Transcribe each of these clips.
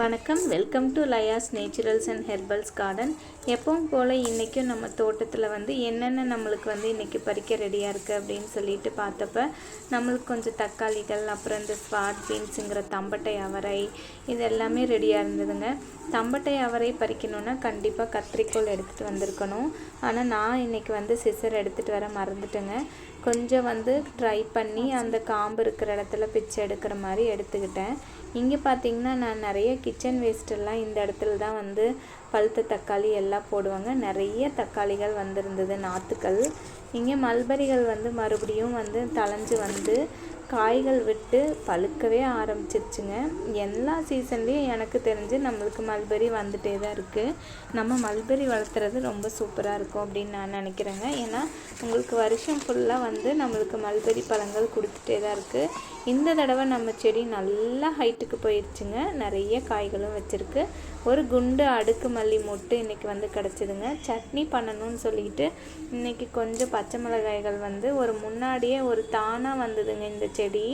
வணக்கம். Welcome to Laya's naturals and herbals garden எப்பவும் போல் இன்றைக்கும் நம்ம தோட்டத்தில் வந்து என்னென்ன நம்மளுக்கு வந்து இன்றைக்கி பறிக்க ரெடியாக இருக்குது அப்படின்னு சொல்லிட்டு பார்த்தப்ப நம்மளுக்கு கொஞ்சம் தக்காளிகள் அப்புறம் இந்த ஸ்வாட் பீன்ஸுங்கிற தம்பட்டை அவரை இது எல்லாமே ரெடியாக இருந்ததுங்க. தம்பட்டை அவரை பறிக்கணுன்னா கண்டிப்பாக கத்திரிக்கோல் எடுத்துகிட்டு வந்திருக்கணும். ஆனால் நான் இன்றைக்கி வந்து சிசர் எடுத்துகிட்டு வர மறந்துட்டேங்க. கொஞ்சம் வந்து ட்ரை பண்ணி அந்த காம்பு இருக்கிற இடத்துல பிச்சை எடுக்கிற மாதிரி எடுத்துக்கிட்டேன். இங்கே பார்த்தீங்கன்னா நான் நிறைய கிச்சன் வேஸ்ட்டெல்லாம் இந்த இடத்துல தான் வந்து பழுத்த தக்காளி எல்லாம் போடுவாங்க. நிறைய தக்காளிகள் வந்திருந்தது நாற்றுக்கள் இங்கே மல்பரிகள் வந்து மறுபடியும் வந்து தளைஞ்சு வந்து காய்கள் விட்டு பழுக்கவே ஆரம்பிச்சிருச்சுங்க. எல்லா சீசன்லேயும் எனக்கு தெரிஞ்சு நம்மளுக்கு மல்பெரி வந்துட்டே தான் இருக்குது நம்ம மல்பெரி வளர்த்துறது ரொம்ப சூப்பராக இருக்கும் அப்படின்னு நான் நினைக்கிறேங்க. ஏன்னா உங்களுக்கு வருஷம் ஃபுல்லாக வந்து நம்மளுக்கு மல்பெரி பழங்கள் கொடுத்துட்டே தான் இருக்குது இந்த தடவை நம்ம செடி நல்லா ஹைட்டுக்கு போயிடுச்சுங்க நிறைய காய்களும் வச்சுருக்கு. ஒரு குண்டு அடுக்கு மல்லி மொட்டு இன்றைக்கி வந்து கிடச்சிதுங்க. சட்னி பண்ணணும்னு சொல்லிட்டு இன்றைக்கி கொஞ்சம் பச்சை பச்சை மிளகாய்கள் வந்து ஒரு முன்னாடியே ஒரு தானாக வந்ததுங்க இந்த செடி.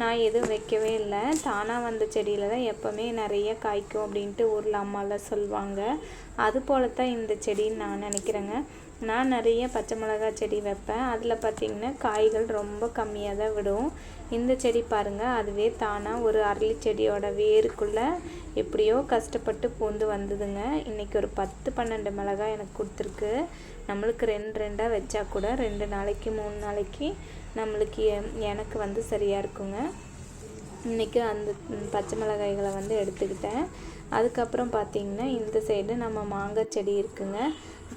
நான் எதுவும் வைக்கவே இல்லை. தானாக வந்த செடியில் தான் எப்போவுமே நிறைய காய்க்கும் அப்படின்ட்டு ஊரில் அம்மாலாம் சொல்லுவாங்க. அது போல தான் இந்த செடின்னு நான் நினைக்கிறேங்க. நான் நிறைய பச்சை மிளகாய் செடி வைப்பேன். அதில் பார்த்திங்கன்னா காய்கள் ரொம்ப கம்மியாக தான் விடும். இந்த செடி பாருங்கள் அதுவே தானாக ஒரு அரளி செடியோட வேருக்குள்ளே எப்படியோ கஷ்டப்பட்டு பூந்து வந்ததுங்க. இன்றைக்கி ஒரு பத்து பன்னெண்டு மிளகாய் எனக்கு கொடுத்துருக்கு. நம்மளுக்கு ரெண்டு ரெண்டாக வச்சா கூட ரெண்டு நாளைக்கு மூணு நாளைக்கு நம்மளுக்கு எனக்கு வந்து சரியாக இருக்குங்க. இன்றைக்கி அந்த பச்சை மிளகாய்களை வந்து எடுத்துக்கிட்டேன். அதுக்கப்புறம் பார்த்திங்கன்னா இந்த சைடு நம்ம மாங்காய் செடி இருக்குங்க.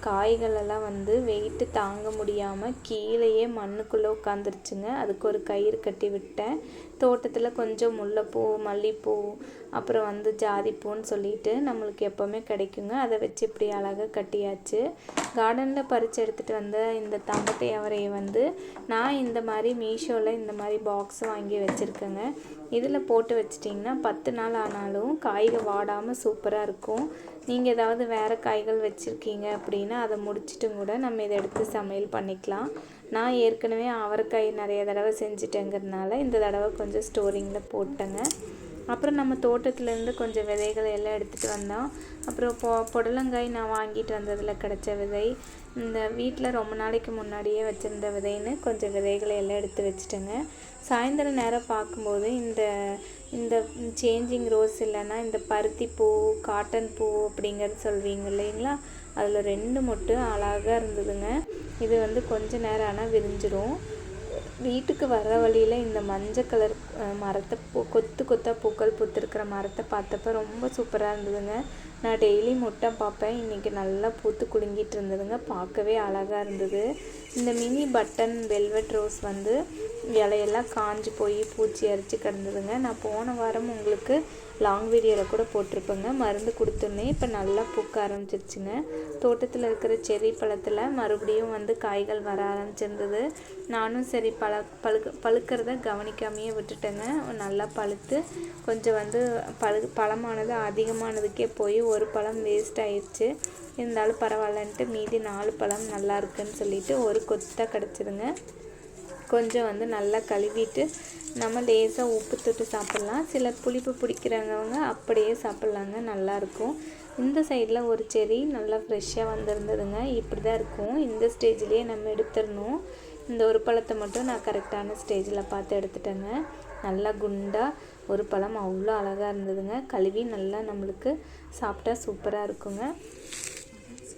காய்களெல்லாம் வந்து வெயிட்டு தாங்க முடியாமல் கீழேயே மண்ணுக்குள்ளே உட்காந்துருச்சுங்க அதுக்கு ஒரு கயிறு கட்டி விட்டேன். தோட்டத்தில் கொஞ்சம் முல்லைப்பூ மல்லிப்பூ அப்புறம் வந்து ஜாதிப்பூன்னு சொல்லிட்டு நம்மளுக்கு எப்போவுமே கிடைக்குங்க. அதை வச்சு இப்படி அழகாக கட்டியாச்சு. கார்டனில் பறித்து எடுத்துகிட்டு வந்த இந்த தம்பட்டை அவரையை வந்து நான் இந்த மாதிரி மீஷோவில் இந்த மாதிரி பாக்ஸ் வாங்கி வச்சுருக்கேங்க. இதில் போட்டு வச்சிட்டிங்கன்னா பத்து நாள் ஆனாலும் காய்கள் வாடாமல் சூப்பராக இருக்கும். நீங்கள் ஏதாவது வேறு காய்கள் வச்சுருக்கீங்க அப்படின்னா அதை முடிச்சிட்டும் கூட நம்ம இதை எடுத்து சமையல் பண்ணிக்கலாம். நான் ஏற்கனவே அவரைக்காய் நிறைய தடவை செஞ்சுட்டேங்கிறதுனால இந்த தடவை கொஞ்சம் ஸ்டோரிங்கில் போட்டேங்க. அப்புறம் நம்ம தோட்டத்துலேருந்து கொஞ்சம் விதைகளை எல்லாம் எடுத்துகிட்டு வந்தோம். அப்புறம் பொ புடலங்காய் நான் வாங்கிட்டு வந்ததில் கிடச்ச விதை. இந்த வீட்டில் ரொம்ப நாளைக்கு முன்னாடியே வச்சுருந்த விதைன்னு கொஞ்சம் விதைகளை எல்லாம் எடுத்து வச்சுட்டேங்க. சாயந்தர நேரம் பார்க்கும்போது இந்த இந்த சேஞ்சிங் ரோஸ் இல்லைன்னா இந்த பருத்தி பூ காட்டன் பூ அப்படிங்கிறது சொல்வீங்க இல்லைங்களா? அதில் ரெண்டு மட்டும் அழகாக இருந்ததுங்க. இது வந்து கொஞ்ச நேரம் ஆனால் விரிஞ்சிடும் வீட்டுக்கு வர வழியில் இந்த மஞ்சள் கலர் மரத்தை பூ கொத்து கொத்தாக பூக்கள் பூத்துருக்கிற மரத்தை பார்த்தப்ப ரொம்ப சூப்பராக இருந்ததுங்க. நான் டெய்லி முட்டை பார்ப்பேன். இன்றைக்கி நல்லா பூத்து குலுங்கிட்டு இருந்ததுங்க. பார்க்கவே அழகாக இருந்தது. இந்த மினி பட்டன் வெல்வெட் ரோஸ் வந்து இலையெல்லாம் காஞ்சி போய் பூச்சி அரிச்சு கிடந்ததுங்க. நான் போன வாரம் உங்களுக்கு லாங் வீடியோவில் கூட போட்டிருப்பேங்க. மருந்து கொடுத்தோன்னே இப்போ நல்லா பூக்க ஆரம்பிச்சிருச்சுங்க. தோட்டத்தில் இருக்கிற செரி பழத்தில் மறுபடியும் வந்து காய்கள் வர ஆரம்பிச்சிருந்தது. நானும் சரி பழ பழுக்க பழுக்கிறத கவனிக்காமையே விட்டுட்டேங்க. நல்லா பழுத்து கொஞ்சம் வந்து பழு பழமானது அதிகமானதுக்கே போய் ஒரு பழம் வேஸ்ட் ஆயிடுச்சு இருந்தாலும் பரவாயில்லன்ட்டு மீதி நாலு பழம் நல்லா இருக்குன்னு சொல்லிட்டு ஒரு கொத்தாக கிடச்சிதுங்க கொஞ்சம் வந்து நல்லா கழுவிட்டு நம்ம லேசாக உப்பு தொட்டு சாப்பிட்லாம். சிலர் புளிப்பு பிடிக்கிறவங்க அப்படியே சாப்பிட்லாங்க நல்லாயிருக்கும். இந்த சைடில் ஒரு செடி நல்லா ஃப்ரெஷ்ஷாக வந்திருந்ததுங்க. இப்படி தான் இருக்கும். இந்த ஸ்டேஜ்லேயே நம்ம எடுத்துடணும். இந்த ஒரு பழத்தை மட்டும் நான் கரெக்டான ஸ்டேஜில் பார்த்து எடுத்துட்டேங்க. நல்லா குண்டாக ஒரு பழம் அவ்வளோ அழகாக இருந்ததுங்க. கழுவி நல்லா நம்மளுக்கு சாப்பிட்டா சூப்பராக இருக்குங்க.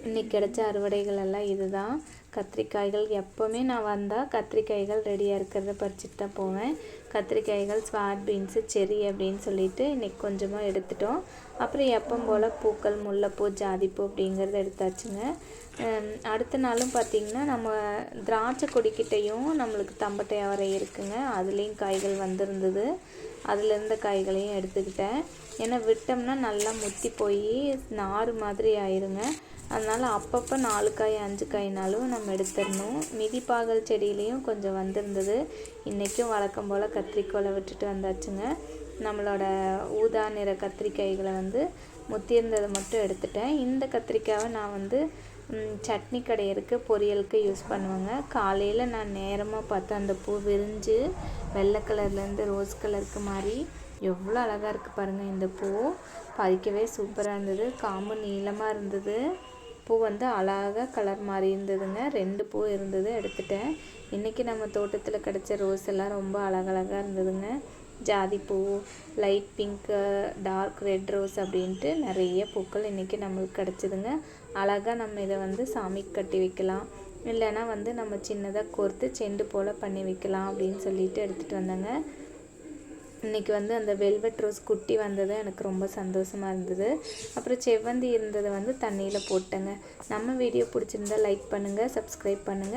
இன்றைக்கி கிடைச்ச அறுவடைகள் எல்லாம் இதுதான். கத்திரிக்காய்கள் எப்போவுமே நான் வந்தால் கத்திரிக்காய்கள் ரெடியாக இருக்கிறத பறிச்சுட்டு தான் போவேன். கத்திரிக்காய்கள் ஸ்வாட் பீன்ஸு செரி அப்படின்னு சொல்லிட்டு இன்றைக்கி கொஞ்சமாக எடுத்துட்டோம். அப்புறம் எப்போ போல் பூக்கள் முல்லைப்பூ ஜாதிப்பூ அப்படிங்கிறத எடுத்தாச்சுங்க. அடுத்த நாளும் பார்த்திங்கன்னா நம்ம திராட்சை கொடிக்கிட்டையும் நம்மளுக்கு தம்பட்டை அவரை இருக்குங்க. அதுலேயும் காய்கள் வந்திருந்தது. அதில் இருந்த காய்களையும் எடுத்துக்கிட்டேன். ஏன்னா விட்டோம்னா நல்லா முத்தி போய் நார் மாதிரி ஆயிருங்க. அதனால் அப்பப்போ நாலு காய் அஞ்சு காய்னாலும் நம்ம எடுத்துடணும். மிதிப்பாகல் செடியிலையும் கொஞ்சம் வந்திருந்தது. இன்றைக்கும் வழக்கம் போல் கத்திரிக்கோலை விட்டுட்டு வந்தாச்சுங்க. நம்மளோட ஊதா நிற கத்திரிக்காய்களை வந்து முத்தியிருந்ததை மட்டும் எடுத்துட்டேன். இந்த கத்திரிக்காவை நான் வந்து சட்னி கடையிறக்கு பொரியலுக்கு யூஸ் பண்ணுவேங்க. காலையில் நான் நேரமாக பார்த்து அந்த பூ விரிஞ்சு வெள்ளை கலர்லேருந்து ரோஸ் கலருக்கு மாதிரி எவ்வளோ அழகாக இருக்குது பாருங்கள் இந்த பூ. பறிக்கவே சூப்பராக இருந்தது. காம்பு நீளமாக இருந்தது. பூ வந்து அழகாக கலர் மாதிரி இருந்ததுங்க. ரெண்டு பூ இருந்தது எடுத்துட்டேன். இன்றைக்கி நம்ம தோட்டத்தில் கிடச்ச ரோஸ் எல்லாம் ரொம்ப அழகழகாக இருந்ததுங்க. ஜாதி பூ light pink dark red rose அப்படின்ட்டு நிறைய பூக்கள் இன்றைக்கி நம்மளுக்கு கிடச்சிதுங்க. அழகாக நம்ம இதை வந்து சாமிக்கு கட்டி வைக்கலாம். இல்லைன்னா வந்து நம்ம சின்னதாக கோர்த்து செண்டு போல் பண்ணி வைக்கலாம் அப்படின்னு சொல்லிட்டு எடுத்துகிட்டு வந்தேங்க. இன்றைக்கி வந்து அந்த வெல்வெட் ரோஸ் குட்டி வந்தது எனக்கு ரொம்ப சந்தோஷமாக இருந்தது. அப்புறம் செவ்வந்தி இருந்ததை வந்து தண்ணியில் போட்டேங்க. நம்ம வீடியோ பிடிச்சிருந்தா லைக் பண்ணுங்கள் சப்ஸ்கிரைப் பண்ணுங்கள்